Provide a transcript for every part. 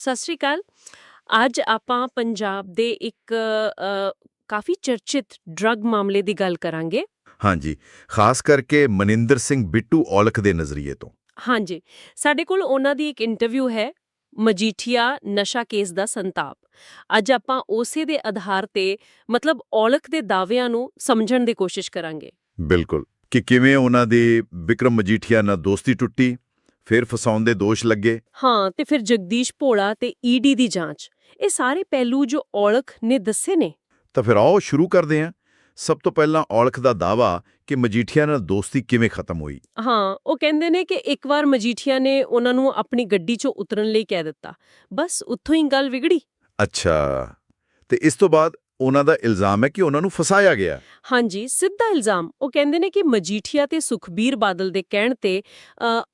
ਸਤਿ ਸ਼੍ਰੀ ਅਕਾਲ। ਅੱਜ ਆਪਾਂ ਪੰਜਾਬ ਦੇ ਇੱਕ ਕਾਫੀ ਚਰਚਿਤ ਡਰੱਗ ਮਾਮਲੇ ਦੀ ਗੱਲ ਕਰਾਂਗੇ। ਹਾਂਜੀ ਖਾਸ ਕਰਕੇ ਮਨਿੰਦਰ ਸਿੰਘ ਬਿੱਟੂ ਔਲਖ ਦੇ ਨਜ਼ਰੀਏ ਤੋਂ। ਹਾਂਜੀ ਸਾਡੇ ਕੋਲ ਉਹਨਾਂ ਦੀ ਇੱਕ ਇੰਟਰਵਿਊ ਹੈ ਮਜੀਠੀਆ ਨਸ਼ਾ ਕੇਸ ਦਾ ਸੰਤਾਪ। ਅੱਜ ਆਪਾਂ ਉਸੇ ਦੇ ਆਧਾਰ ਤੇ ਮਤਲਬ ਔਲਖ ਦੇ ਦਾਅਵਿਆਂ ਨੂੰ ਸਮਝਣ ਦੀ ਕੋਸ਼ਿਸ਼ ਕਰਾਂਗੇ। ਬਿਲਕੁਲ ਕਿ ਕਿਵੇਂ ਉਹਨਾਂ ਦੀ ਵਿਕਰਮ ਮਜੀਠੀਆ ਨਾਲ ਦੋਸਤੀ ਟੁੱਟੀ ਫਿਰ ਫਸਾਉਣ ਦੇ ਦੋਸ਼ ਲੱਗੇ। ਹਾਂ ਤੇ ਫਿਰ ਜਗਦੀਸ਼ ਭੋਲਾ ਤੇ ਈਡੀ ਦੀ ਜਾਂਚ। ਇਹ ਸਾਰੇ ਪਹਿਲੂ ਜੋ ਔਲਖ ਨੇ ਦੱਸੇ ਨੇ। ਤਾਂ ਫਿਰ ਆਓ ਸ਼ੁਰੂ ਕਰਦੇ ਹਾਂ। ਸਭ ਤੋਂ ਪਹਿਲਾਂ ਔਲਖ ਦਾ ਦਾਵਾ ਕਿ ਮਜੀਠੀਆ ਨਾਲ ਦੋਸਤੀ ਕਿਵੇਂ ਖਤਮ ਹੋਈ। ਹਾਂ ਉਹ ਕਹਿੰਦੇ ਨੇ ਕਿ ਇੱਕ ਵਾਰ ਮਜੀਠੀਆ ਨੇ ਉਹਨਾਂ ਨੂੰ ਆਪਣੀ ਗੱਡੀ 'ਚੋਂ ਉਤਰਨ ਲਈ ਕਹਿ ਦਿੱਤਾ। ਬਸ ਉੱਥੋਂ ਹੀ ਗੱਲ ਵਿਗੜੀ। ਅੱਛਾ। ਤੇ ਇਸ ਤੋਂ ਬਾਅਦ ਉਹਨਾਂ ਦਾ ਇਲਜ਼ਾਮ ਹੈ ਕਿ ਉਹਨਾਂ ਨੂੰ ਫਸਾਇਆ ਗਿਆ ਹਾਂਜੀ ਸਿੱਧਾ ਇਲਜ਼ਾਮ। ਉਹ ਕਹਿੰਦੇ ਨੇ ਕਿ ਮਜੀਠੀਆ ਤੇ ਸੁਖਬੀਰ ਬਾਦਲ ਦੇ ਕਹਿਣ ਤੇ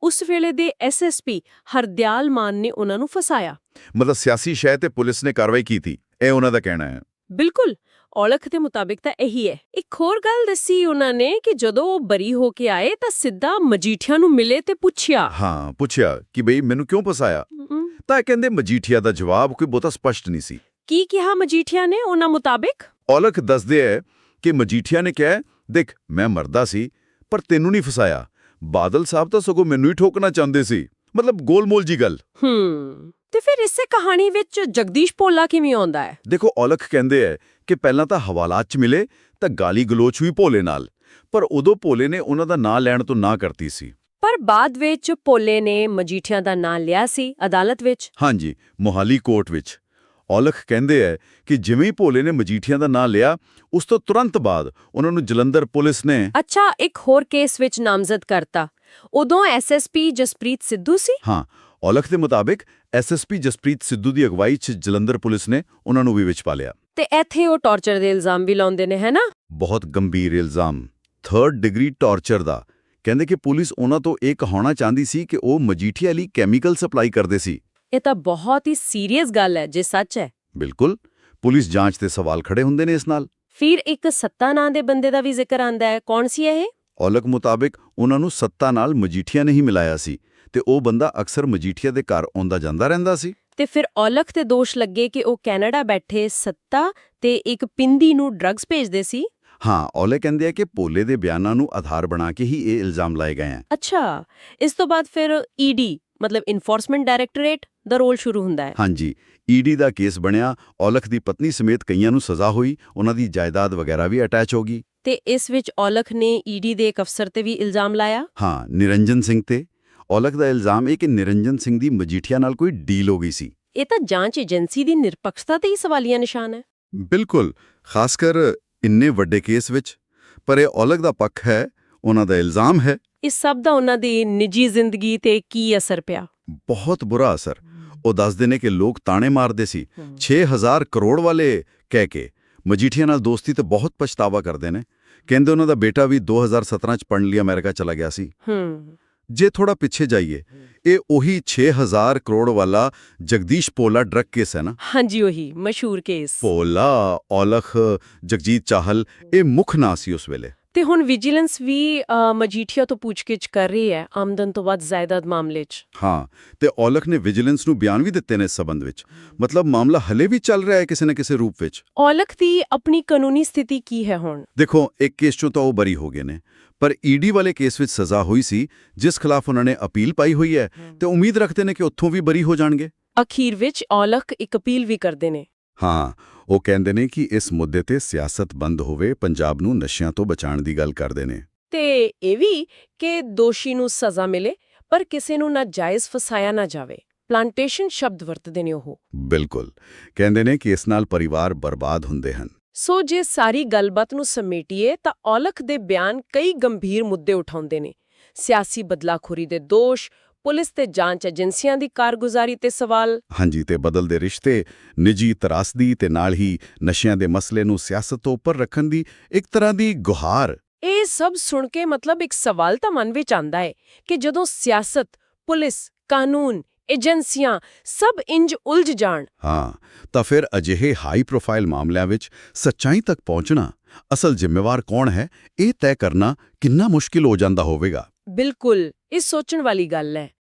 ਉਸ ਵੇਲੇ ਦੇ ਐਸਐਸਪੀ ਹਰਦਿਆਲ ਮਾਨ ਨੇ ਉਹਨਾਂ ਨੂੰ ਫਸਾਇਆ। ਮਤਲਬ ਸਿਆਸੀ ਸ਼ੈ ਤੇ ਪੁਲਿਸ ਨੇ ਕਾਰਵਾਈ ਕੀਤੀ। ਇਹ ਉਹਨਾਂ ਦਾ ਕਹਿਣਾ ਹੈ। ਬਿਲਕੁਲ। ਔਲਖ ਦੇ ਮੁਤਾਬਿਕ ਤਾਂ ਇਹੀ ਹੈ। ਇੱਕ ਹੋਰ ਗੱਲ ਦੱਸੀ ਉਹਨਾਂ ਨੇ ਕਿ ਜਦੋਂ ਉਹ ਬਰੀ ਹੋ ਕੇ ਆਏ ਤਾਂ ਸਿੱਧਾ ਮਜੀਠੀਆ ਨੂੰ ਮਿਲੇ ਤੇ ਪੁੱਛਿਆ। ਹਾਂ ਪੁੱਛਿਆ ਕਿ ਬਈ ਮੈਨੂੰ ਕਿਉਂ ਫਸਾਇਆ? ਤਾਂ ਇਹ ਕਹਿੰਦੇ ਮਜੀਠੀਆ ਦਾ ਜਵਾਬ ਕੋਈ ਬਹੁਤਾ ਸਪਸ਼ਟ ਨਹੀਂ ਸੀ। ਕੀ ਕਿਹਾ ਮਜੀਠੀਆ ਨੇ ਉਹਨਾਂ ਮੁਤਾਬਿਕ? ਔਲਖ ਦੱਸਦੇ ਹੈ ਕਿ ਮਜੀਠੀਆ ਨੇ ਕਿਹਾ ਦੇਖ ਮੈਂ ਮਰਦਾ ਸੀ ਪਰ ਤੈਨੂੰ ਨਹੀਂ ਫਸਾਇਆ। ਬਾਦਲ ਸਾਹਿਬ ਤਾਂ ਸਗੋਂ ਮੈਨੂੰ ਹੀ ਠੋਕਣਾ ਚਾਹੁੰਦੇ ਸੀ। ਮਤਲਬ ਗੋਲਮੋਲ ਜੀ ਗੱਲ। ਹੂੰ। ਤੇ ਫਿਰ ਇਸੇ ਕਹਾਣੀ ਵਿੱਚ ਜਗਦੀਸ਼ ਭੋਲਾ ਕਿਵੇਂ ਆਉਂਦਾ ਹੈ ਦੇਖੋ ਔਲਖ ਕਹਿੰਦੇ ਹੈ ਕਿ ਪਹਿਲਾਂ ਤਾਂ ਹਵਾਲਾਤ 'ਚ ਮਿਲੇ ਤਾਂ ਗਾਲੀ ਗਲੋਚ ਹੋਈ ਭੋਲੇ ਨਾਲ। ਪਰ ਉਦੋਂ ਭੋਲੇ ਨੇ ਉਹਨਾਂ ਦਾ ਨਾਂ ਲੈਣ ਤੋਂ ਨਾ ਕਰਤੀ ਸੀ। ਪਰ ਬਾਅਦ ਵਿੱਚ ਭੋਲੇ ਨੇ ਮਜੀਠੀਆ ਦਾ ਨਾਂ ਲਿਆ ਸੀ ਅਦਾਲਤ ਵਿੱਚ। ਹਾਂਜੀ ਮੋਹਾਲੀ ਕੋਰਟ ਵਿੱਚ। ਔਲਖ ਕਹਿੰਦੇ ਹੈ ਕਿ ਜਿਵੇਂ ਹੀ ਭੋਲੇ ਨੇ ਮਜੀਠੀਆਂ ਦਾ ਨਾਂ ਲਿਆ ਉਸ ਤੋਂ ਤੁਰੰਤ ਬਾਅਦ ਉਹਨਾਂ ਨੂੰ ਜਲੰਧਰ ਪੁਲਿਸ ਨੇ ਅੱਛਾ ਇੱਕ ਹੋਰ ਕੇਸ ਵਿੱਚ ਨਾਮਜ਼ਦ ਕਰਤਾ। ਉਦੋਂ ਐਸਐਸਪੀ ਜਸਪ੍ਰੀਤ ਸਿੱਧੂ ਸੀ? ਹਾਂ ਔਲਖ ਦੇ ਮੁਤਾਬਿਕ ਐਸਐਸਪੀ ਜਸਪ੍ਰੀਤ ਸਿੱਧੂ ਦੀ ਅਗਵਾਈ 'ਚ ਜਲੰਧਰ ਪੁਲਿਸ ਨੇ ਉਹਨਾਂ ਨੂੰ ਵੀ ਵਿੱਚ ਪਾ ਲਿਆ। ਤੇ ਇੱਥੇ ਉਹ ਟਾਰਚਰ ਦੇ ਇਲਜ਼ਾਮ ਵੀ ਲਾਉਂਦੇ ਨੇ ਹੈਨਾ ਬਹੁਤ ਗੰਭੀਰ ਇਲਜ਼ਾਮ। ਥਰਡ ਡਿਗਰੀ ਟਾਰਚਰ ਦਾ। ਕਹਿੰਦੇ ਕਿ ਪੁਲਿਸ ਉਹਨਾਂ ਤੋਂ ਇਹ ਕਹਾਉਣਾ ਚਾਹੁੰਦੀ ਸੀ ਕਿ ਉਹ ਮਜੀਠੀਆ ਲਈ ਕੈਮੀਕਲ ਸਪਲਾਈ ਕਰਦੇ ਸੀ। ਇਹ ਤਾਂ ਬਹੁਤ ਹੀ ਸੀਰੀਅਸ ਗੱਲ ਹੈ ਜੇ ਸੱਚ ਹੈ। ਬਿਲਕੁਲ। ਪੁਲਿਸ ਜਾਂਚ ਤੇ ਸਵਾਲ ਖੜੇ ਹੁੰਦੇ ਨੇ ਇਸ ਨਾਲ। ਫਿਰ ਇੱਕ ਸੱਤਾ ਨਾਂ ਦੇ ਬੰਦੇ ਦਾ ਵੀ ਜ਼ਿਕਰ ਆਂਦਾ ਹੈ। ਕੌਣ ਸੀ ਇਹ? ਔਲਖ ਮੁਤਾਬਿਕ ਉਹਨਾਂ ਨੂੰ ਸੱਤਾ ਨਾਲ ਮਜੀਠੀਆ ਨੇ ਹੀ ਮਿਲਾਇਆ ਸੀ ਤੇ ਉਹ ਬੰਦਾ ਅਕਸਰ ਮਜੀਠੀਆ ਦੇ ਘਰ ਆਉਂਦਾ ਜਾਂਦਾ ਰਹਿੰਦਾ ਸੀ। ਤੇ ਫਿਰ ਔਲਖ ਤੇ ਦੋਸ਼ ਲੱਗੇ ਕਿ ਉਹ ਕੈਨੇਡਾ ਬੈਠੇ ਸੱਤਾ ਤੇ ਇੱਕ ਪਿੰਦੀ ਨੂੰ ਡਰੱਗਸ ਭੇਜਦੇ ਸੀ? ਹਾਂ ਔਲੇ ਕਹਿੰਦੇ ਆ ਕਿ ਭੋਲੇ ਦੇ ਬਿਆਨਾਂ ਨੂੰ ਆਧਾਰ ਬਣਾ ਕੇ ਹੀ ਇਹ ਇਲਜ਼ਾਮ ਲਾਏ ਗਏ ਹਨ ਅੱਛਾ ਇਸ ਤੋਂ ਬਾਅਦ ਫਿਰ ਈਡੀ ਮਤਲਬ ਇਨਫੋਰਸਮੈਂਟ ਡਾਇਰੈਕਟੋਰੇਟ ਦਾ ਰੋਲ ਸ਼ੁਰੂ ਹੁੰਦਾ ਹੈ। ਹਾਂਜੀ ਈਡੀ ਦਾ ਕੇਸ ਬਣਿਆ ਔਲਖ ਦੀ ਪਤਨੀ ਸਮੇਤ ਕਈਆਂ ਨੂੰ ਸਜ਼ਾ ਹੋਈ ਉਹਨਾਂ ਦੀ ਜਾਇਦਾਦ ਵਗੈਰਾ ਵੀ ਅਟੈਚ ਹੋ ਗਈ। ਤੇ ਇਸ ਵਿੱਚ ਔਲਖ ਨੇ ਈਡੀ ਦੇ ਇੱਕ ਅਫਸਰ ਤੇ ਵੀ ਇਲਜ਼ਾਮ ਲਾਇਆ। ਹਾਂ ਨਿਰੰਜਨ ਸਿੰਘ ਤੇ। ਔਲਖ ਦਾ ਇਲਜ਼ਾਮ ਇਹ ਕਿ ਨਿਰੰਜਨ ਸਿੰਘ ਦੀ ਮਜੀਠੀਆ ਨਾਲ ਕੋਈ ਡੀਲ ਹੋ ਗਈ ਸੀ। ਇਹ ਤਾਂ ਜਾਂਚ ਏਜੰਸੀ ਦੀ ਨਿਰਪੱਖਤਾ ਤੇ ਹੀ ਸਵਾਲੀਆ ਨਿਸ਼ਾਨ ਹੈ। ਬਿਲਕੁਲ ਖਾਸ ਕਰ ਇੰਨੇ ਵੱਡੇ ਕੇਸ ਵਿੱਚ। ਪਰ ਇਹ ਔਲਖ ਦਾ ਪੱਖ ਹੈ ਉਹਨਾਂ ਦਾ ਇਲਜ਼ਾਮ ਹੈ। ਇਸ ਸਭ ਦਾ ਉਹਨਾਂ ਦੀ ਨਿੱਜੀ ਜ਼ਿੰਦਗੀ ਤੇ ਕੀ ਅਸਰ ਪਿਆ? ਬਹੁਤ ਬੁਰਾ ਅਸਰ। ਉਹ ਦੱਸਦੇ ਨੇ ਕਿ ਲੋਕ ਤਾਣੇ ਮਾਰਦੇ ਸੀ। 6000 ਕਰੋੜ ਵਾਲੇ ਕਹਿ ਕੇ ਮਜੀਠੀਆ ਨਾਲ ਦੋਸਤੀ ਤੇ ਬਹੁਤ ਪਛਤਾਵਾ ਕਰਦੇ ਨੇ। ਕਹਿੰਦੇ ਉਹਨਾਂ ਦਾ ਬੇਟਾ ਵੀ 2017 ਚ ਪੜ੍ਹਨ ਲਈ ਅਮਰੀਕਾ ਚਲਾ ਗਿਆ ਸੀ। ਜੇ ਥੋੜਾ ਪਿੱਛੇ ਜਾਈਏ ਇਹ ਉਹੀ 6000 ਕਰੋੜ ਵਾਲਾ ਜਗਦੀਸ਼ ਪੋਲਾ ਡਰੱਗ ਕੇਸ ਹੈ ਨਾ? ਹਾਂਜੀ ਉਹੀ ਮਸ਼ਹੂਰ ਕੇਸ। ਪੋਲਾ ਔਲਖ ਜਗਜੀਤ ਚਾਹਲ ਇਹ ਮੁੱਖ ਨਾਂ ਸੀ ਉਸ ਵੇਲੇ। ਤੇ ਹੁਣ ਵਿਜੀਲੈਂਸ ਵੀ ਮਜੀਠੀਆ ਤੋਂ ਪੁੱਛਗਿੱਛ ਕਰ ਰਹੀ ਹੈ ਆਮਦਨ ਤੋਂ ਵੱਧ ਜਾਇਦਾਦ ਮਾਮਲੇ 'ਚ। ਹਾਂ ਤੇ ਔਲਖ ਨੇ ਵਿਜੀਲੈਂਸ ਨੂੰ ਬਿਆਨ ਵੀ ਦਿੱਤੇ ਨੇ ਇਸ ਸਬੰਧ ਵਿੱਚ। ਮਤਲਬ ਮਾਮਲਾ ਹਲੇ ਵੀ ਚੱਲ ਰਿਹਾ ਹੈ ਕਿਸੇ ਨਾ ਕਿਸੇ ਰੂਪ ਵਿੱਚ? ਔਲਖ ਦੀ ਆਪਣੀ ਕਾਨੂੰਨੀ ਸਥਿਤੀ ਕੀ ਹੈ ਹੁਣ? ਦੇਖੋ ਇੱਕ ਕੇਸ 'ਚੋਂ ਤਾਂ ਉਹ ਬਰੀ ਹੋ ਗਏ ਨੇ ਪਰ ਈਡੀ ਵਾਲੇ ਕੇਸ ਵਿੱਚ ਸਜ਼ਾ ਹੋਈ ਸੀ ਜਿਸ ਖਿਲਾਫ ਉਹਨਾਂ ਨੇ ਅਪੀਲ ਪਾਈ ਹੋਈ ਹੈ ਤੇ ਉਮੀਦ ਰੱਖਦੇ ਨੇ ਕਿ ਉੱਥੋਂ ਵੀ ਬਰੀ ਹੋ ਜਾਣਗੇ। ਅਖੀਰ ਵਿੱਚ ਔਲਖ ਇੱਕ ਅਪੀਲ ਵੀ ਕਰਦੇ ਨੇ। ਹਾਂ ਉਹ ਕਹਿੰਦੇ ਨੇ ਕਿ ਇਸ ਮੁੱਦੇ ਤੇ ਸਿਆਸਤ ਬੰਦ ਹੋਵੇ ਪੰਜਾਬ ਨੂੰ ਨਸ਼ਿਆਂ ਤੋਂ ਬਚਾਉਣ ਦੀ ਗੱਲ ਕਰਦੇ ਨੇ। ਤੇ ਇਹ ਵੀ ਕਿ ਦੋਸ਼ੀ ਨੂੰ ਸਜ਼ਾ ਮਿਲੇ ਪਰ ਕਿਸੇ ਨੂੰ ਨਾਜਾਇਜ਼ ਫਸਾਇਆ ਨਾ ਜਾਵੇ। ਪਲਾਂਟੇਸ਼ਨ ਸ਼ਬਦ ਵਰਤਦੇ ਨੇ ਉਹ। ਬਿਲਕੁਲ। ਕਹਿੰਦੇ ਨੇ ਕਿ ਇਸ ਨਾਲ ਪਰਿਵਾਰ ਬਰਬਾਦ ਹੁੰਦੇ ਹਨ। ਸੋ ਜੇ ਸਾਰੀ ਗੱਲਬਾਤ ਨੂੰ ਸਮੇਟੀਏ ਤਾਂ ਔਲਖ ਦੇ ਬਿਆਨ ਕਈ ਗੰਭੀਰ ਮੁੱਦੇ ਉਠਾਉਂਦੇ ਨੇ। ਸਿਆਸੀ ਬਦਲਾਖੋਰੀ ਦੇ ਦੋਸ਼ ਪੁਲਿਸ ਤੇ ਜਾਂਚ ਏਜੰਸੀਆਂ ਦੀ ਕਾਰਗੁਜ਼ਾਰੀ ਤੇ ਸਵਾਲ? ਹਾਂਜੀ ਤੇ ਬਦਲਦੇ ਰਿਸ਼ਤੇ ਨਿੱਜੀ ਤਰਾਸਦੀ ਤੇ ਨਾਲ ਹੀ ਨਸ਼ਿਆਂ ਦੇ ਮਸਲੇ ਨੂੰ ਸਿਆਸਤ ਤੋਂ ਉੱਪਰ ਰੱਖਣ ਦੀ ਇੱਕ ਤਰ੍ਹਾਂ ਦੀ ਗੁਹਾਰ। ਇਹ ਸਭ ਸੁਣ ਕੇ ਮਤਲਬ ਇੱਕ ਸਵਾਲ ਤਾਂ ਮਨ ਵਿੱਚ ਆਂਦਾ ਹੈ ਕਿ ਜਦੋਂ ਸਿਆਸਤ ਪੁਲਿਸ ਕਾਨੂੰਨ ਏਜੰਸੀਆਂ ਸਭ ਇੰਜ ਉਲਝ ਜਾਣ। ਹਾਂ ਤਾਂ ਫਿਰ ਅਜਿਹੇ ਹਾਈ ਪ੍ਰੋਫਾਈਲ ਮਾਮਲਿਆਂ ਵਿੱਚ ਸੱਚਾਈ ਤੱਕ ਪਹੁੰਚਣਾ ਅਸਲ ਜ਼ਿੰਮੇਵਾਰ ਕੌਣ ਹੈ ਇਹ ਤੈਅ ਕਰਨਾ ਕਿੰਨਾ ਮੁਸ਼ਕਿਲ ਹੋ ਜਾਂਦਾ ਹੋਵੇਗਾ। ਬਿਲਕੁਲ ਇਹ ਸੋਚਣ ਵਾਲੀ ਗੱਲ ਹੈ।